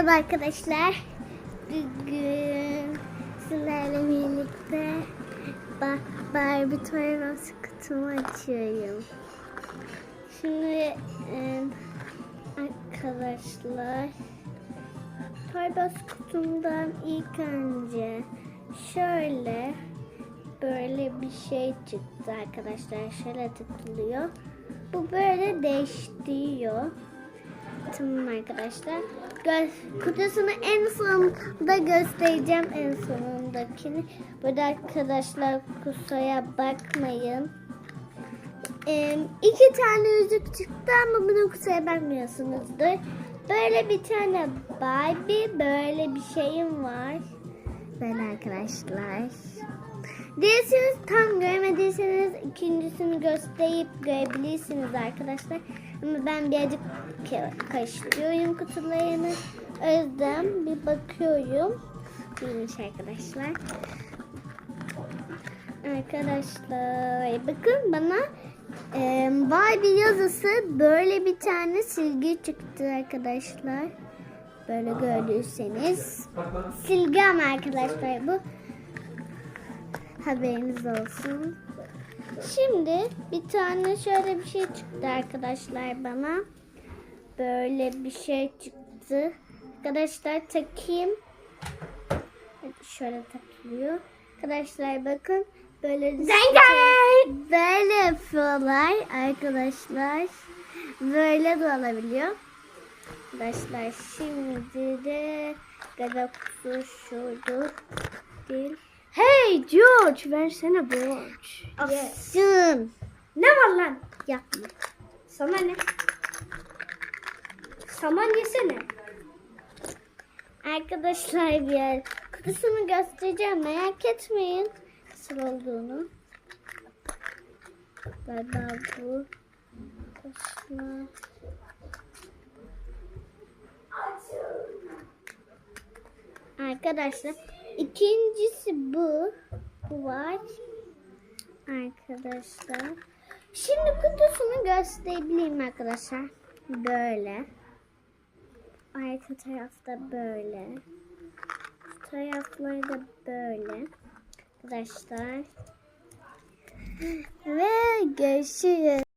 Merhaba arkadaşlar. Bugün sizlerle birlikte ba Barbie Toybox kutumu açıyorum. Şimdi e, arkadaşlar Toybox kutumdan ilk önce şöyle böyle bir şey çıktı arkadaşlar. Şöyle tıklıyor. Bu böyle değiştiriyor. Tamam arkadaşlar. Kutusunu en sonunda göstereceğim en sonundakini. Burada arkadaşlar kutuya bakmayın. Ee, iki tane yüzük çıktı ama bunu kutuya bakmıyorsunuzdur. Böyle bir tane Barbie böyle bir şeyim var. Böyle arkadaşlar. Değilseniz tam görmediyseniz ikincisini gösterip görebilirsiniz arkadaşlar. Ama ben birazcık ka- karıştırıyorum kutularını. O yüzden bir bakıyorum. Bilmiş arkadaşlar. Arkadaşlar bakın bana e, Barbie yazısı böyle bir tane silgi çıktı arkadaşlar. Böyle gördüyseniz. Silgi ama arkadaşlar bu. Haberiniz olsun. Şimdi bir tane şöyle bir şey çıktı arkadaşlar bana. Böyle bir şey çıktı. Arkadaşlar takayım. Şöyle takılıyor. Arkadaşlar bakın böyle böyle yapıyorlar arkadaşlar. Böyle de olabiliyor. Arkadaşlar şimdi de galaksi şurada değil. Hey George versene borç. Aksın. Ne var lan? Yapma. Sana ne? Saman yesene. Arkadaşlar bir kutusunu göstereceğim merak etmeyin nasıl olduğunu. Galiba bu. Arkadaşlar. Arkadaşlar ikincisi bu. Bu var. Arkadaşlar. Şimdi kutusunu gösterebileyim arkadaşlar. Böyle. Arka tarafta böyle. Şu tarafları da böyle. Arkadaşlar. Ve görüşürüz.